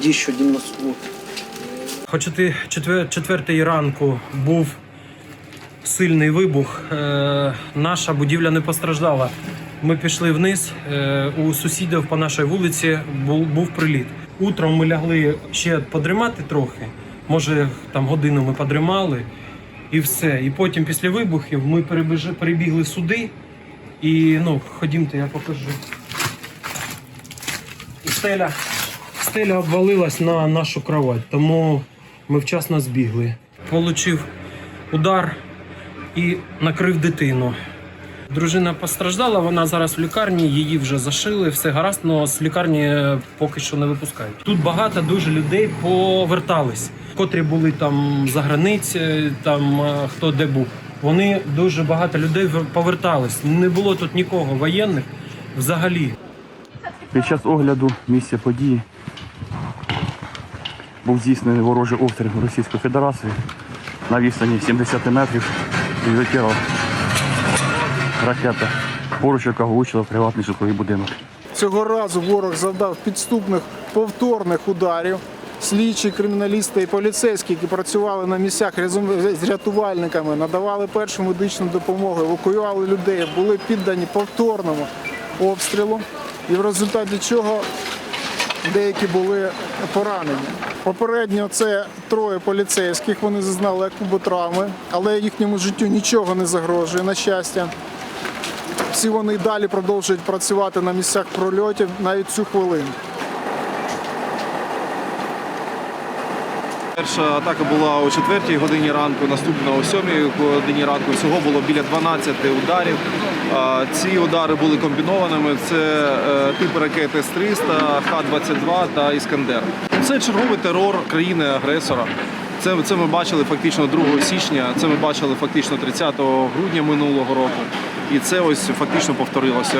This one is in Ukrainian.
1090 О чети- четвер- четвертій ранку був сильний вибух. Е, наша будівля не постраждала. Ми пішли вниз. Е, у сусідів по нашій вулиці був, приліт. Утром ми лягли ще подрімати трохи. Може, там годину ми подрімали і все. І потім після вибухів ми перебігли сюди. І ну, ходімте, я покажу. І стеля, стеля обвалилась на нашу кровать, тому ми вчасно збігли. Получив удар і накрив дитину. Дружина постраждала, вона зараз в лікарні, її вже зашили, все гаразд, але з лікарні е, поки що не випускають. Тут багато дуже людей повертались, котрі були там за границі, там е, хто де був. Вони дуже багато людей повертались. Не було тут нікого воєнних взагалі. Під час огляду місця події був здійснений ворожий обстріл Російської Федерації на відстані 70 метрів і відлетіла ракета, поруч яка влучила в приватний житловий будинок. Цього разу ворог завдав підступних повторних ударів. Слідчі, криміналісти і поліцейські, які працювали на місцях з рятувальниками, надавали першу медичну допомогу, евакуювали людей, були піддані повторному обстрілу, і в результаті чого деякі були поранені. Попередньо це троє поліцейських. Вони зазнали акуботравми, але їхньому життю нічого не загрожує, на щастя. Всі вони й далі продовжують працювати на місцях прольотів навіть цю хвилину. Перша атака була о 4 годині ранку, наступна о 7 годині ранку. Всього було біля 12 ударів. Ці удари були комбінованими. Це е, типи ракет С-300, Х-22 та Іскандер. Це черговий терор країни-агресора. Це, це ми бачили фактично 2 січня, це ми бачили фактично 30 грудня минулого року. І це ось фактично повторилося.